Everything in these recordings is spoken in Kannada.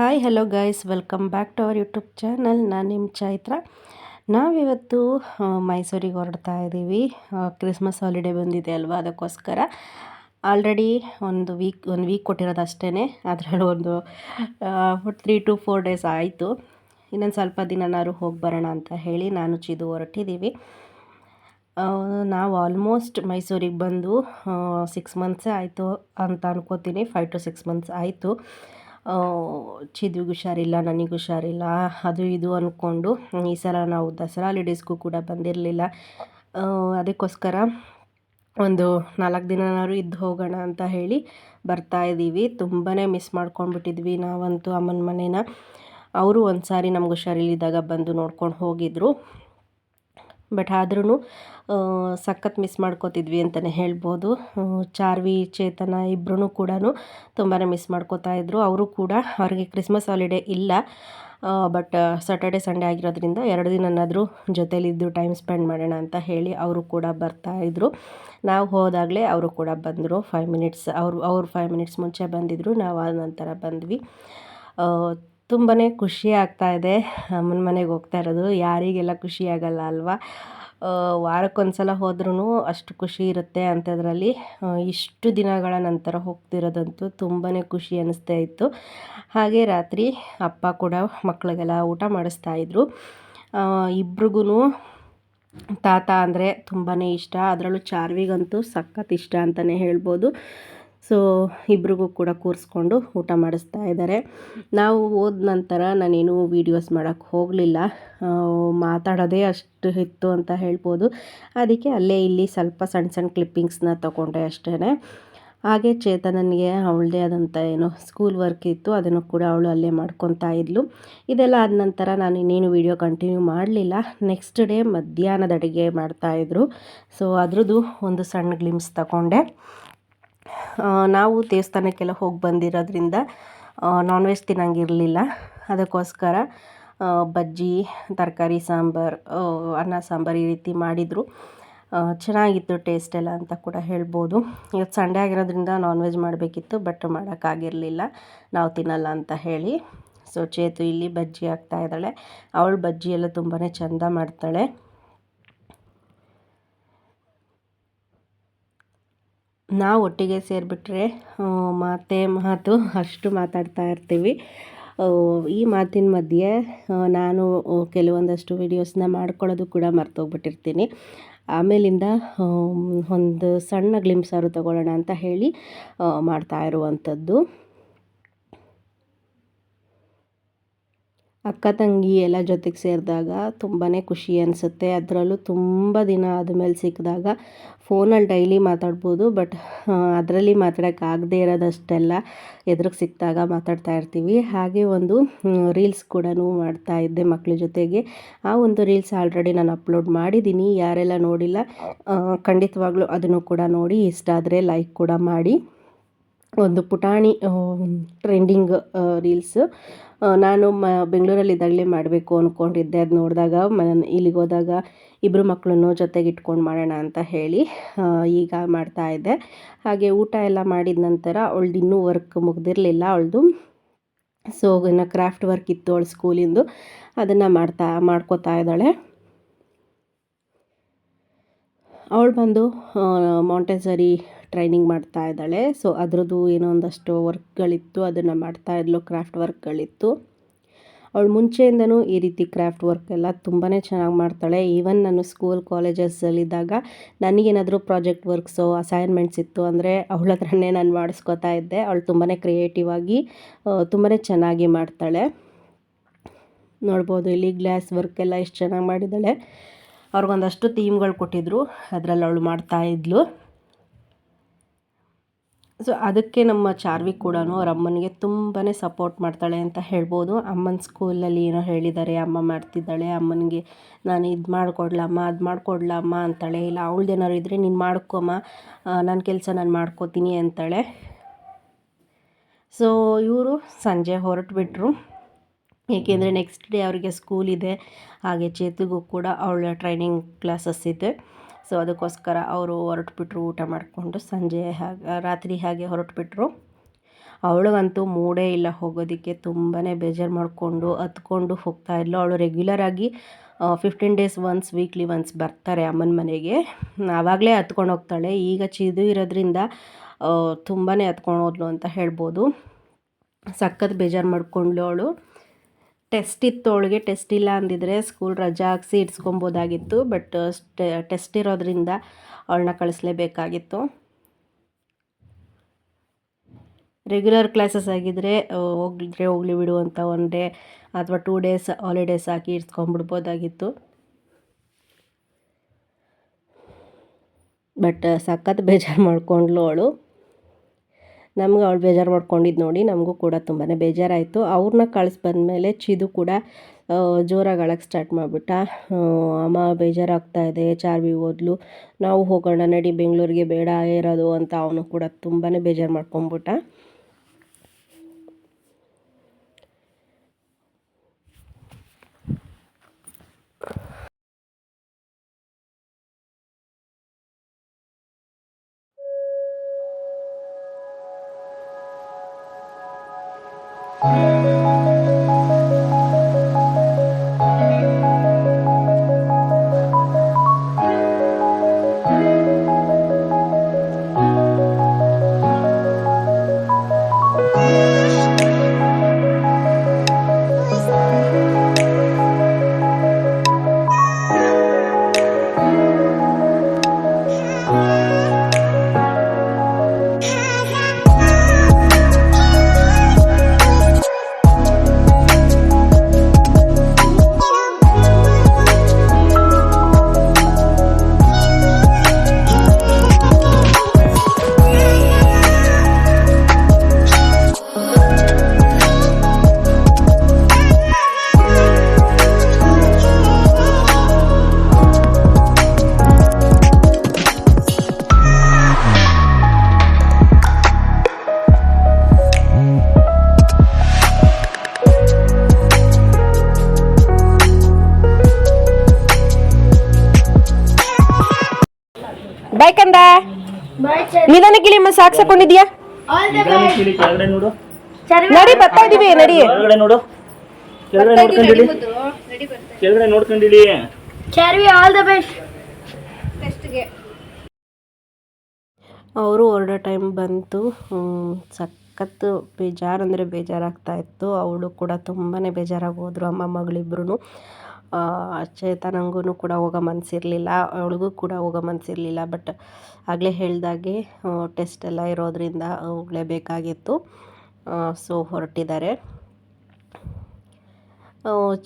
Hi hello guys welcome back to our YouTube channel ನಾನು ನಿಮ್ಮ ಚೈತ್ರ. ನಾವಿವತ್ತು ಮೈಸೂರಿಗೆ ಹೊರಡ್ತಾ ಇದ್ದೀವಿ ಕ್ರಿಸ್ಮಸ್ ಹಾಲಿಡೇ ಬಂದಿದೆ ಅಲ್ವಾ? ಅದಕ್ಕೋಸ್ಕರ. ಆಲ್ರೆಡಿ ಒಂದು ವೀಕ್ ಒಂದು ವೀಕ್ ಕೊಟ್ಟಿರೋದು ಅಷ್ಟೇ ಅದರಲ್ಲಿ ಒಂದು ತ್ರೀ ಟು ಫೋರ್ ಡೇಸ್ ಆಯಿತು. ಇನ್ನೊಂದು ಸ್ವಲ್ಪ ದಿನನಾದ್ರು ಹೋಗಿ ಬರೋಣ ಅಂತ ಹೇಳಿ ನಾನು ಚಿದು ಹೊರಟಿದ್ದೀವಿ ನಾವು ಆಲ್ಮೋಸ್ಟ್ ಮೈಸೂರಿಗೆ ಬಂದು ಸಿಕ್ಸ್ ಮಂತ್ಸೇ ಆಯಿತು ಅಂತ ಅನ್ಕೋತೀನಿ. ಫೈವ್ ಟು ಸಿಕ್ಸ್ ಮಂತ್ಸ್ ಆಯಿತು. ಚಿದ್ವಿಗೆ ಹುಷಾರಿಲ್ಲ, ನನಗೆ ಹುಷಾರಿಲ್ಲ, ಅದು ಇದು ಅಂದ್ಕೊಂಡು ಈ ಸಲ ನಾವು ದಸರಾ ಹಾಲಿಡೇಸ್ಗೂ ಕೂಡ ಬಂದಿರಲಿಲ್ಲ. ಅದಕ್ಕೋಸ್ಕರ ಒಂದು ನಾಲ್ಕು ದಿನನಾದ್ರು ಇದ್ದು ಹೋಗೋಣ ಅಂತ ಹೇಳಿ ಬರ್ತಾ ಇದ್ದೀವಿ. ತುಂಬಾ ಮಿಸ್ ಮಾಡ್ಕೊಂಡ್ಬಿಟ್ಟಿದ್ವಿ ನಾವಂತೂ ಅಮ್ಮನ ಮನೇನ. ಅವರು ಒಂದು ಸಾರಿ ನಮ್ಗೆ ಹುಷಾರಿಲ್ಲಿದ್ದಾಗ ಬಂದು ನೋಡ್ಕೊಂಡು ಹೋಗಿದ್ರು. ಬಟ್ ಆದ್ರೂ ಸಖತ್ ಮಿಸ್ ಮಾಡ್ಕೋತಿದ್ವಿ ಅಂತಲೇ ಹೇಳ್ಬೋದು. ಚಾರ್ವಿ, ಚೇತನ ಇಬ್ಬರೂ ಕೂಡ ತುಂಬಾ ಮಿಸ್ ಮಾಡ್ಕೋತಾ ಇದ್ರು. ಅವರು ಕೂಡ ಅವ್ರಿಗೆ ಕ್ರಿಸ್ಮಸ್ ಹಾಲಿಡೇ ಇಲ್ಲ. ಬಟ್ ಸ್ಯಾಟರ್ಡೆ ಸಂಡೇ ಆಗಿರೋದ್ರಿಂದ ಎರಡು ದಿನನಾದರೂ ಜೊತೇಲಿದ್ದು ಟೈಮ್ ಸ್ಪೆಂಡ್ ಮಾಡೋಣ ಅಂತ ಹೇಳಿ ಅವರು ಕೂಡ ಬರ್ತಾಯಿದ್ರು ನಾವು ಹೋದಾಗಲೇ ಅವರು ಕೂಡ ಬಂದರು. ಫೈವ್ ಮಿನಿಟ್ಸ್ ಅವರು, ಅವ್ರು ಫೈವ್ ಮಿನಿಟ್ಸ್ ಮುಂಚೆ ಬಂದಿದ್ದರು ನಾವು ಆದ ನಂತರ ಬಂದ್ವಿ. ತುಂಬಾ ಖುಷಿ ಆಗ್ತಾ ಇದೆ. ಅಮ್ಮನ ಮನೆಗೆ ಹೋಗ್ತಾ ಇರೋದು. ಯಾರಿಗೆಲ್ಲ ಖುಷಿ ಆಗಲ್ಲ ಅಲ್ವಾ? ವಾರಕ್ಕೊಂದು ಸಲ ಹೋದ್ರೂ ಅಷ್ಟು ಖುಷಿ ಇರುತ್ತೆ ಅಂಥದ್ರಲ್ಲಿ. ಇಷ್ಟು ದಿನಗಳ ನಂತರ ಹೋಗ್ತಿರೋದಂತೂ ತುಂಬಾ ಖುಷಿ ಅನ್ನಿಸ್ತಾ ಇತ್ತು. ಹಾಗೆ ರಾತ್ರಿ ಅಪ್ಪ ಕೂಡ ಮಕ್ಕಳಿಗೆಲ್ಲ ಊಟ ಮಾಡಿಸ್ತಾಯಿದ್ರು ಇಬ್ರಿಗೂ ತಾತ ಅಂದರೆ ತುಂಬಾ ಇಷ್ಟ. ಅದರಲ್ಲೂ ಚಾರ್ವಿಗಂತೂ ಸಖತ್ ಇಷ್ಟ ಅಂತಲೇ ಹೇಳ್ಬೋದು. ಸೊ ಇಬ್ರಿಗೂ ಕೂಡ ಕೂರಿಸ್ಕೊಂಡು ಊಟ ಮಾಡಿಸ್ತಾ ಇದ್ದಾರೆ. ನಾವು ಹೋದ ನಂತರ ನಾನೇನು ವೀಡಿಯೋಸ್ ಮಾಡೋಕ್ಕೆ ಹೋಗಲಿಲ್ಲ. ಮಾತಾಡೋದೇ ಅಷ್ಟು ಇತ್ತು ಅಂತ ಹೇಳ್ಬೋದು. ಅದಕ್ಕೆ ಅಲ್ಲೇ ಇಲ್ಲಿ ಸ್ವಲ್ಪ ಸಣ್ಣ ಸಣ್ಣ ಕ್ಲಿಪ್ಪಿಂಗ್ಸ್ನ ತೊಗೊಂಡೆ ಅಷ್ಟೇ ಹಾಗೆ ಚೇತನನಿಗೆ ಅವಳದೇ ಆದಂಥ ಏನು ಸ್ಕೂಲ್ ವರ್ಕ್ ಇತ್ತು. ಅದನ್ನು ಕೂಡ ಅವಳು ಅಲ್ಲೇ ಮಾಡ್ಕೊತಾ ಇದ್ಲು. ಇದೆಲ್ಲ ಆದ ನಂತರ ನಾನು ಇನ್ನೇನು ವೀಡಿಯೋ ಕಂಟಿನ್ಯೂ ಮಾಡಲಿಲ್ಲ. ನೆಕ್ಸ್ಟ್ ಡೇ ಮಧ್ಯಾಹ್ನದ ಅಡುಗೆ ಮಾಡ್ತಾಯಿದ್ರು ಸೊ ಅದ್ರದ್ದು ಒಂದು ಸಣ್ಣ ಗ್ಲಿಮ್ಸ್ ತಗೊಂಡೆ. ನಾವು ದೇವಸ್ಥಾನಕ್ಕೆಲ್ಲ ಹೋಗಿ ಬಂದಿರೋದ್ರಿಂದ ನಾನ್ ವೆಜ್ ತಿನ್ನಂಗಿರಲಿಲ್ಲ. ಅದಕ್ಕೋಸ್ಕರ ಬಜ್ಜಿ, ತರಕಾರಿ, ಸಾಂಬಾರು ಅನ್ನ, ಸಾಂಬಾರು ಈ ರೀತಿ ಮಾಡಿದರು. ಚೆನ್ನಾಗಿತ್ತು ಟೇಸ್ಟ್ ಎಲ್ಲ ಅಂತ ಕೂಡ ಹೇಳ್ಬೋದು. ಇವತ್ತು ಸಂಡೇ ಆಗಿರೋದ್ರಿಂದ ನಾನ್ ವೆಜ್ ಮಾಡಬೇಕಿತ್ತು ಬಟ್ ಮಾಡೋಕ್ಕಾಗಿರಲಿಲ್ಲ. ನಾವು ತಿನ್ನಲ್ಲ ಅಂತ ಹೇಳಿ. ಸೊ ಚೇತು ಇಲ್ಲಿ ಬಜ್ಜಿ ಹಾಕ್ತಾ ಇದ್ದಾಳೆ. ಅವಳು ಬಜ್ಜಿ ಎಲ್ಲ ತುಂಬಾ ಚೆಂದ ಮಾಡ್ತಾಳೆ. ನಾವು ಒಟ್ಟಿಗೆ ಸೇರಿಬಿಟ್ರೆ ಮಾತೇ ಮಾತು ಅಷ್ಟು ಮಾತಾಡ್ತಾ ಇರ್ತೀವಿ. ಈ ಮಾತಿನ ಮಧ್ಯೆ ನಾನು ಕೆಲವೊಂದಷ್ಟು ವೀಡಿಯೋಸ್ನ ಮಾಡ್ಕೊಳ್ಳೋದು ಕೂಡ ಮರ್ತೋಗ್ಬಿಟ್ಟಿರ್ತೀನಿ. ಆಮೇಲಿಂದ ಒಂದು ಸಣ್ಣ ಗ್ಲಿಮ್ಸಾರು ತಗೊಳ್ಳೋಣ ಅಂತ ಹೇಳಿ ಮಾಡ್ತಾ ಇರುವಂಥದ್ದು. ಅಕ್ಕ ತಂಗಿ ಎಲ್ಲ ಜೊತೆಗೆ ಸೇರಿದಾಗ ತುಂಬಾ ಖುಷಿ ಅನಿಸುತ್ತೆ. ಅದರಲ್ಲೂ ತುಂಬ ದಿನ ಆದಮೇಲೆ ಸಿಕ್ಕಿದಾಗ ಫೋನಲ್ಲಿ ಡೈಲಿ ಮಾತಾಡ್ಬೋದು, ಬಟ್ ಅದರಲ್ಲಿ ಮಾತಾಡೋಕ್ಕಾಗದೇ ಇರೋದಷ್ಟೆಲ್ಲ ಎದುರಿಗೆ ಸಿಕ್ಕಿದಾಗ ಮಾತಾಡ್ತಾ ಇರ್ತೀವಿ. ಹಾಗೆ ಒಂದು ರೀಲ್ಸ್ ಕೂಡ ಮಾಡ್ತಾ ಇದ್ದೆ ಮಕ್ಕಳ ಜೊತೆಗೆ. ಆ ಒಂದು ರೀಲ್ಸ್ ಆಲ್ರೆಡಿ ನಾನು ಅಪ್ಲೋಡ್ ಮಾಡಿದ್ದೀನಿ ಯಾರೆಲ್ಲ ನೋಡಿಲ್ಲ ಖಂಡಿತವಾಗ್ಲೂ ಅದನ್ನು ಕೂಡ ನೋಡಿ, ಇಷ್ಟ ಆದರೆ ಲೈಕ್ ಕೂಡ ಮಾಡಿ. ಒಂದು ಪುಟಾಣಿ ಟ್ರೆಂಡಿಂಗ್ ರೀಲ್ಸ್ ನಾನು ಮ ಬೆಂಗಳೂರಲ್ಲಿದ್ದಾಗಲೇ ಮಾಡಬೇಕು ಅಂದ್ಕೊಂಡಿದ್ದೆ ಅದು ನೋಡಿದಾಗ ಮ, ಇಲ್ಲಿಗೆ ಹೋದಾಗ ಇಬ್ಬರು ಮಕ್ಕಳನ್ನು ಜೊತೆಗೆ ಇಟ್ಕೊಂಡು ಮಾಡೋಣ ಅಂತ ಹೇಳಿ ಈಗ ಮಾಡ್ತಾ ಇದ್ದೆ. ಹಾಗೆ ಊಟ ಎಲ್ಲ ಮಾಡಿದ ನಂತರ ಅವಳ್ದು ಇನ್ನೂ ವರ್ಕ್ ಮುಗ್ದಿರಲಿಲ್ಲ ಅವಳದು. ಸೊ, ಇನ್ನು ಕ್ರಾಫ್ಟ್ ವರ್ಕ್ ಇತ್ತು ಅವಳು ಸ್ಕೂಲಿಂದು. ಅದನ್ನು ಮಾಡ್ತಾ, ಮಾಡ್ಕೋತಾ ಇದ್ದಾಳೆ. ಅವಳು ಬಂದು ಮಾಂಟೆಸರಿ ಟ್ರೈನಿಂಗ್ ಮಾಡ್ತಾ ಇದ್ದಾಳೆ. ಸೊ ಅದರದ್ದು ಏನೋ ಒಂದಷ್ಟು ವರ್ಕ್ಗಳಿತ್ತು ಅದನ್ನು ಮಾಡ್ತಾ ಇದ್ಲು ಕ್ರಾಫ್ಟ್ ವರ್ಕ್ಗಳಿತ್ತು ಅವಳು ಮುಂಚೆಯಿಂದನೂ ಈ ರೀತಿ ಕ್ರಾಫ್ಟ್ ವರ್ಕ್ ಎಲ್ಲ ತುಂಬಾ ಚೆನ್ನಾಗಿ ಮಾಡ್ತಾಳೆ. ಈವನ್ ನಾನು ಸ್ಕೂಲ್ ಕಾಲೇಜಸ್ಸಲ್ಲಿದ್ದಾಗ ನನಗೇನಾದರೂ ಪ್ರಾಜೆಕ್ಟ್ ವರ್ಕ್ಸು ಅಸೈನ್ಮೆಂಟ್ಸ್ ಇತ್ತು ಅಂದರೆ ಅವಳ ಹತ್ರನೇ ನಾನು ಮಾಡಿಸ್ಕೋತಾ ಇದ್ದೆ. ಅವಳು ತುಂಬಾ ಕ್ರಿಯೇಟಿವ್ ಆಗಿ ತುಂಬಾ ಚೆನ್ನಾಗಿ ಮಾಡ್ತಾಳೆ. ನೋಡ್ಬೋದು, ಇಲ್ಲಿ ಗ್ಲಾಸ್ ವರ್ಕ್ ಎಲ್ಲ ಎಷ್ಟು ಚೆನ್ನಾಗಿ ಮಾಡಿದ್ದಾಳೆ. ಅವ್ರಿಗೊಂದಷ್ಟು ಥೀಮ್ಗಳು ಕೊಟ್ಟಿದ್ರು. ಅದರಲ್ಲಿ ಅವಳು ಮಾಡ್ತಾ ಇದ್ಲು. ಸೊ ಅದಕ್ಕೆ ನಮ್ಮ ಚಾರ್ವಿ ಕೂಡ ಅವ್ರ ಅಮ್ಮನಿಗೆ ತುಂಬಾ ಸಪೋರ್ಟ್ ಮಾಡ್ತಾಳೆ ಅಂತ ಹೇಳ್ಬೋದು. ಅಮ್ಮನ ಸ್ಕೂಲಲ್ಲಿ ಏನೋ ಹೇಳಿದ್ದಾರೆ ಅಮ್ಮ ಮಾಡ್ತಿದ್ದಾಳೆ, ಅಮ್ಮನಿಗೆ ನಾನು ಇದು ಮಾಡಿಕೊಡ್ಲಮ್ಮ, ಅದು ಮಾಡಿಕೊಡ್ಲಮ್ಮ ಅಂತಾಳೆ. ಇಲ್ಲ ಅವಳ್ದೇನಾದ್ರು ಇದ್ದರೆ ನೀನು ಮಾಡ್ಕೊಮ್ಮ ನನ್ನ ಕೆಲಸ ನಾನು ಮಾಡ್ಕೋತೀನಿ ಅಂತಾಳೆ. ಸೊ ಇವರು ಸಂಜೆ ಹೊರಟುಬಿಟ್ರು. ಏಕೆಂದರೆ ನೆಕ್ಸ್ಟ್ ಡೇ ಅವರಿಗೆ ಸ್ಕೂಲ್ ಇದೆ. ಹಾಗೆ ಚೇತುಗೂ ಕೂಡ ಅವಳ ಟ್ರೈನಿಂಗ್ ಕ್ಲಾಸಸ್ ಇದೆ. ಸೊ ಅದಕ್ಕೋಸ್ಕರ ಅವರು ಹೊರಟುಬಿಟ್ರು ಊಟ ಮಾಡಿಕೊಂಡು ಸಂಜೆ ಹಾಗೆ ರಾತ್ರಿ ಹಾಗೆ ಹೊರಟುಬಿಟ್ರು. ಅವಳಿಗಂತೂ ಮೂಡೇ ಇಲ್ಲ ಹೋಗೋದಕ್ಕೆ ತುಂಬಾ ಬೇಜಾರು ಮಾಡಿಕೊಂಡು ಹತ್ಕೊಂಡು ಹೋಗ್ತಾ ಇದ್ಲು. ಅವಳು ರೆಗ್ಯುಲರಾಗಿ fifteen days once weekly once ಬರ್ತಾರೆ ಅಮ್ಮನ ಮನೆಗೆ. ಆವಾಗಲೇ ಹತ್ಕೊಂಡು ಹೋಗ್ತಾಳೆ. ಈಗ ಚಿದು ಇರೋದ್ರಿಂದ ತುಂಬಾ ಹತ್ಕೊಂಡು ಹೋದ್ಲು ಅಂತ ಹೇಳ್ಬೋದು. ಸಖತ್ ಬೇಜಾರು ಮಾಡ್ಕೊಂಡ್ಲು ಅವಳು. ಟೆಸ್ಟ್ ಇತ್ತು ಅವಳಿಗೆ, ಟೆಸ್ಟ್ ಇಲ್ಲ ಅಂದಿದ್ರೆ ಸ್ಕೂಲ್ ರಜಾ ಹಾಕ್ಸಿ ಇಡ್ಸ್ಕೊಬೋದಾಗಿತ್ತು ಬಟ್ ಟೆಸ್ಟ್ ಇರೋದ್ರಿಂದ ಅವಳನ್ನ ಕಳಿಸ್ಲೇಬೇಕಾಗಿತ್ತು. ರೆಗ್ಯುಲರ್ ಕ್ಲಾಸಸ್ ಆಗಿದ್ದರೆ ಹೋಗಿದ್ರೆ ಹೋಗ್ಲಿ ಬಿಡು ಅಂತ ಒನ್ ಡೇ ಅಥವಾ ಟೂ ಡೇಸ್ ಹಾಲಿಡೇಸ್ ಹಾಕಿ ಇಡ್ಸ್ಕೊಂಬಿಡ್ಬೋದಾಗಿತ್ತು. ಬಟ್ ಸಖತ್ ಬೇಜಾರು ಮಾಡ್ಕೊಂಡ್ಲು ಅವಳು. ನಮ್ಗೆ ಅವಳು ಬೇಜಾರು ಮಾಡ್ಕೊಂಡಿದ್ದು ನೋಡಿ ನಮಗೂ ಕೂಡ ತುಂಬಾ ಬೇಜಾರಾಯಿತು. ಅವ್ರನ್ನ ಕಳಿಸಿ ಬಂದಮೇಲೆ ಚಿದು ಕೂಡ ಜೋರಾಗಿ ಅಳಕ್ಕೆ ಸ್ಟಾರ್ಟ್ ಮಾಡಿಬಿಟ್ಟ. ಅಮ್ಮ ಬೇಜಾರಾಗ್ತಾ ಇದೆ, ಚಾರ್ವಿ ಓದ್ಲು ನಾವು ಹೋಗೋಣ ನಡಿ, ಬೆಂಗಳೂರಿಗೆ ಬೇಡ ಇರೋದು ಅಂತ ಅವನು ಕೂಡ ತುಂಬಾ ಬೇಜಾರು ಮಾಡ್ಕೊಂಬಿಟ್ಟ Música ಬಾಯ್ ಕಂದ. ನಿಧಾನ ಗಿಳಿ ಅಮ್ಮ ಸಾಕ್ಸ್ ಹಾಕೊಂಡಿದ್ಯಾ ನೋಡು. ನಡಿ ಬರ್ತಾ ಇದೀವಿ ನಡಿ. ಕೆಳಗಡೆ ನೋಡು. ಕೆಳಗಡೆ ನೋಡ್ಕೊಂಡಿಳಿ ಕೆಳಗಡೆ ನೋಡ್ಕೊಂಡಿಳಿ ಚಾರ್ವಿ ಆಲ್ ದ ಬೆಸ್ಟ್ ಅವರು ಹೊರಡೋ ಟೈಮ್ ಬಂತು. ಸಖತ್ ಸಖತ್ತು ಬೇಜಾರು ಅಂದರೆ ಬೇಜಾರಾಗ್ತಾ ಇತ್ತು. ಅವಳು ಕೂಡ ತುಂಬಾ ಬೇಜಾರಾಗಿ ಹೋದ್ರು ಅಮ್ಮ ಮಗಳಿಬ್ರು ಚೇತನಂಗೂ ಕೂಡ ಹೋಗೋ ಮನಸ್ಸಿರಲಿಲ್ಲ ಅವಳಿಗೂ ಕೂಡ ಹೋಗೋ ಮನಸ್ಸಿರಲಿಲ್ಲ ಬಟ್ ಆಗಲೇ ಹೇಳ್ದಾಗೆ ಟೆಸ್ಟ್ ಎಲ್ಲ ಇರೋದ್ರಿಂದ ಹೋಗಲೇಬೇಕಾಗಿತ್ತು ಸೊ ಹೊರಟಿದ್ದಾರೆ.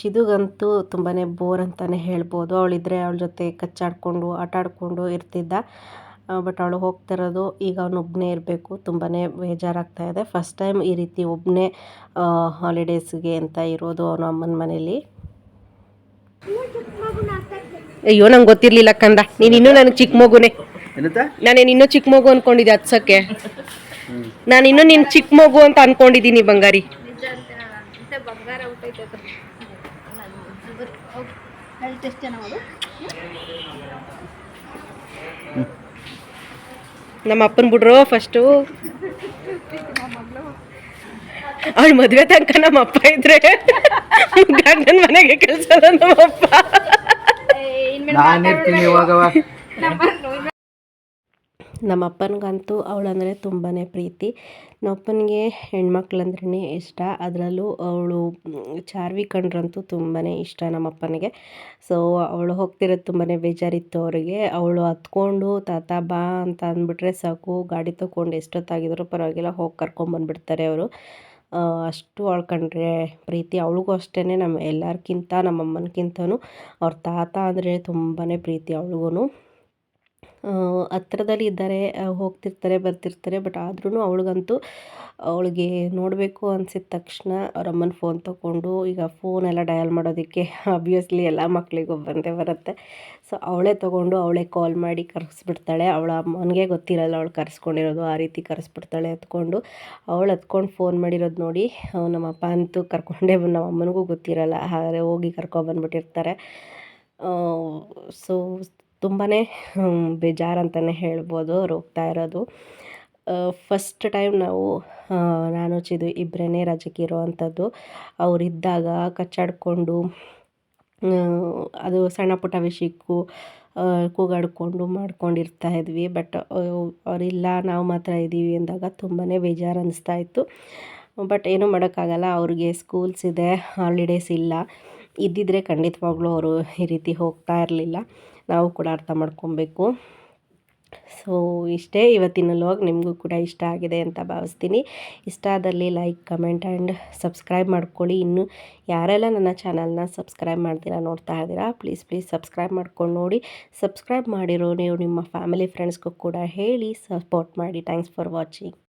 ಚಿದುಗಂತೂ ತುಂಬಾ ಬೋರ್ ಅಂತಲೇ ಹೇಳ್ಬೋದು. ಅವಳಿದ್ರೆ ಅವಳ ಜೊತೆ ಕಚ್ಚಾಡಿಕೊಂಡು ಆಟ ಆಡಿಕೊಂಡು ಇರ್ತಿದ್ದ ಬಟ್ ಅವಳು ಹೋಗ್ತಿರೋದು ಈಗ ಅವನು ಒಬ್ಬನೇ ಇರಬೇಕು. ತುಂಬಾ ಬೇಜಾರಾಗ್ತಾ ಇದೆ. ಫಸ್ಟ್ ಟೈಮ್ ಈ ರೀತಿ ಒಬ್ಬನೇ ಹಾಲಿಡೇಸ್ಗೆ ಅಂತ ಇರೋದು ಅವನ ಅಮ್ಮನ ಮನೇಲಿ. ಅಯ್ಯೋ ನಂಗೆ ಗೊತ್ತಿರ್ಲಿಲ್ಲ ಕಂದ. ನೀನು ಇನ್ನೂ ನನಗೆ ಚಿಕ್ಕ ಮಗುನೇ. ನಾನೇನು ಇನ್ನೂ ಚಿಕ್ಕ ಮಗು ಅನ್ಕೊಂಡಿದ್ದೆ ಹತ್ಸಕ್ಕೆ ನಾನು ಇನ್ನೂ ನಿನ್ನ ಚಿಕ್ಕ ಮಗು ಅಂತ ಅನ್ಕೊಂಡಿದ್ದೀನಿ ಬಂಗಾರಿ. ನಮ್ಮ ಅಪ್ಪನ ಬಿಡ್ರೋ ಫಸ್ಟು ಅವಳ ಮದುವೆ ತನಕ ನಮ್ಮ ಅಪ್ಪ ಇದ್ರೆ ಗಂಡನ ಮನೆಗೆ ಕೆಲಸ ನಮ್ಮಪ್ಪ ನಾನಿರ್ತೀನಿ ಇವಾಗವ ನಮ್ಮ ಅಪ್ಪನಿಗಂತೂ ಅವಳಂದ್ರೆ ತುಂಬಾ ಪ್ರೀತಿ. ನಮ್ಮಪ್ಪನಿಗೆ ಹೆಣ್ಮಕ್ಳಂದ್ರೇ ಇಷ್ಟ. ಅದರಲ್ಲೂ ಅವಳು ಚಾರ್ವಿ ಕಂಡ್ರಂತೂ ತುಂಬಾ ಇಷ್ಟ ನಮ್ಮಪ್ಪನಿಗೆ ಸೊ ಅವಳು ಹೋಗ್ತಿರೋದು ತುಂಬಾ ಬೇಜಾರಿತ್ತು ಅವರಿಗೆ. ಅವಳು ಹತ್ಕೊಂಡು ತಾತ ಬಾ ಅಂತ ಅಂದ್ಬಿಟ್ರೆ ಸಾಕು. ಗಾಡಿ ತೊಗೊಂಡು ಎಷ್ಟೊತ್ತಾಗಿದ್ರು ಪರವಾಗಿಲ್ಲ ಹೋಗಿ ಕರ್ಕೊಂಬಂದ್ಬಿಡ್ತಾರೆ ಅವರು. ಅಷ್ಟು ಅವಳು ಕಂಡ್ರೆ ಪ್ರೀತಿ ಅವಳಿಗೂ ಅಷ್ಟೇ ನಮ್ಮ ಎಲ್ಲರಿಗಿಂತ ನಮ್ಮ ಅಮ್ಮನಕ್ಕಿಂತನೂ ಅವ್ರ ತಾತ ಅಂದರೆ ತುಂಬಾ ಪ್ರೀತಿ ಅವಳಿಗೂ ಹತ್ರದಲ್ಲಿ ಇದ್ದಾರೆ ಹೋಗ್ತಿರ್ತಾರೆ, ಬರ್ತಿರ್ತಾರೆ, ಬಟ್ ಆದ್ರೂ ಅವಳಿಗಂತೂ ಅವಳಿಗೆ ನೋಡಬೇಕು ಅನ್ಸಿದ ತಕ್ಷಣ ಅವ್ರ ಅಮ್ಮನ ಫೋನ್ ತೊಗೊಂಡು, ಈಗ ಫೋನೆಲ್ಲ ಡಯಲ್ ಮಾಡೋದಕ್ಕೆ ಆಬ್ವಿಯಸ್ಲಿ ಎಲ್ಲ ಮಕ್ಕಳಿಗೂ ಬಂದೇ ಬರುತ್ತೆ. ಸೊ ಅವಳೇ ತೊಗೊಂಡು ಅವಳೇ ಕಾಲ್ ಮಾಡಿ ಕರೆಸ್ಬಿಡ್ತಾಳೆ. ಅವಳ ಅಮ್ಮನಿಗೆ ಗೊತ್ತಿರಲ್ಲ ಅವಳು ಕರೆಸ್ಕೊಂಡಿರೋದು, ಆ ರೀತಿ ಕರೆಸ್ಬಿಡ್ತಾಳೆ ಹತ್ಕೊಂಡು ಅವಳು ಹತ್ಕೊಂಡು ಫೋನ್ ಮಾಡಿರೋದು ನೋಡಿ ನಮ್ಮಪ್ಪ ಅಂತೂ ಕರ್ಕೊಂಡೇ ಬಂದು ನಮ್ಮ ಅಮ್ಮನಿಗೂ ಗೊತ್ತಿರಲ್ಲ, ಹಾಗೆ ಹೋಗಿ ಕರ್ಕೊಬಂದ್ಬಿಟ್ಟಿರ್ತಾರೆ. ಸೊ ತುಂಬಾ ಬೇಜಾರು ಅಂತಲೇ ಹೇಳ್ಬೋದು ಅವ್ರು ಹೋಗ್ತಾ ಇರೋದು ಫಸ್ಟ್ ಟೈಮ್ ನಾವು ನಾನು, ಚಿದು ಇಬ್ಬರೇ ರಜಕ್ಕೆ ಇರೋವಂಥದ್ದು ಅವರಿದ್ದಾಗ ಕಚ್ಚಾಡಿಕೊಂಡು ಅದು ಸಣ್ಣ ಪುಟ್ಟ ವಿಷಯಕ್ಕೂ ಕೂಗಾಡಿಕೊಂಡು ಮಾಡ್ಕೊಂಡಿರ್ತಾ ಇದ್ವಿ. ಬಟ್ ಅವರಿಲ್ಲ, ನಾವು ಮಾತ್ರ ಇದ್ದೀವಿ ಅಂದಾಗ ತುಂಬಾ ಬೇಜಾರು ಅನ್ನಿಸ್ತಾ ಇತ್ತು. ಬಟ್ ಏನೂ ಮಾಡೋಕ್ಕಾಗಲ್ಲ, ಅವ್ರಿಗೆ ಸ್ಕೂಲ್ಸ್ ಇದೆ ಹಾಲಿಡೇಸ್ ಇಲ್ಲ. ಇದ್ದಿದ್ದರೆ ಖಂಡಿತವಾಗ್ಲೂ ಅವರು ಈ ರೀತಿ ಹೋಗ್ತಾ ಇರಲಿಲ್ಲ. ನಾವು ಕೂಡ ಅರ್ಥ ಮಾಡ್ಕೊಬೇಕು. ಸೊ ಇಷ್ಟೇ ಇವತ್ತಿನ ಲಾಗ್ ನಿಮಗೂ ಕೂಡ ಇಷ್ಟ ಆಗಿದೆ ಅಂತ ಭಾವಿಸ್ತೀನಿ. ಇಷ್ಟ ಆದಲ್ಲಿ ಲೈಕ್ ಕಮೆಂಟ್ ಆ್ಯಂಡ್ ಸಬ್ಸ್ಕ್ರೈಬ್ ಮಾಡ್ಕೊಳ್ಳಿ. ಇನ್ನು ಯಾರೆಲ್ಲ ನನ್ನ ಚಾನಲ್ನ ಸಬ್ಸ್ಕ್ರೈಬ್ ಮಾಡ್ತೀರಾ ನೋಡ್ತಾ ಇದ್ದೀರಾ ಪ್ಲೀಸ್ ಪ್ಲೀಸ್ ಸಬ್ಸ್ಕ್ರೈಬ್ ಮಾಡ್ಕೊಂಡು ನೋಡಿ. ಸಬ್ಸ್ಕ್ರೈಬ್ ಮಾಡಿರೋ ನೀವು ನಿಮ್ಮ ಫ್ಯಾಮಿಲಿ ಫ್ರೆಂಡ್ಸ್ಗೂ ಕೂಡ ಹೇಳಿ ಸಪೋರ್ಟ್ ಮಾಡಿ. Thanks for watching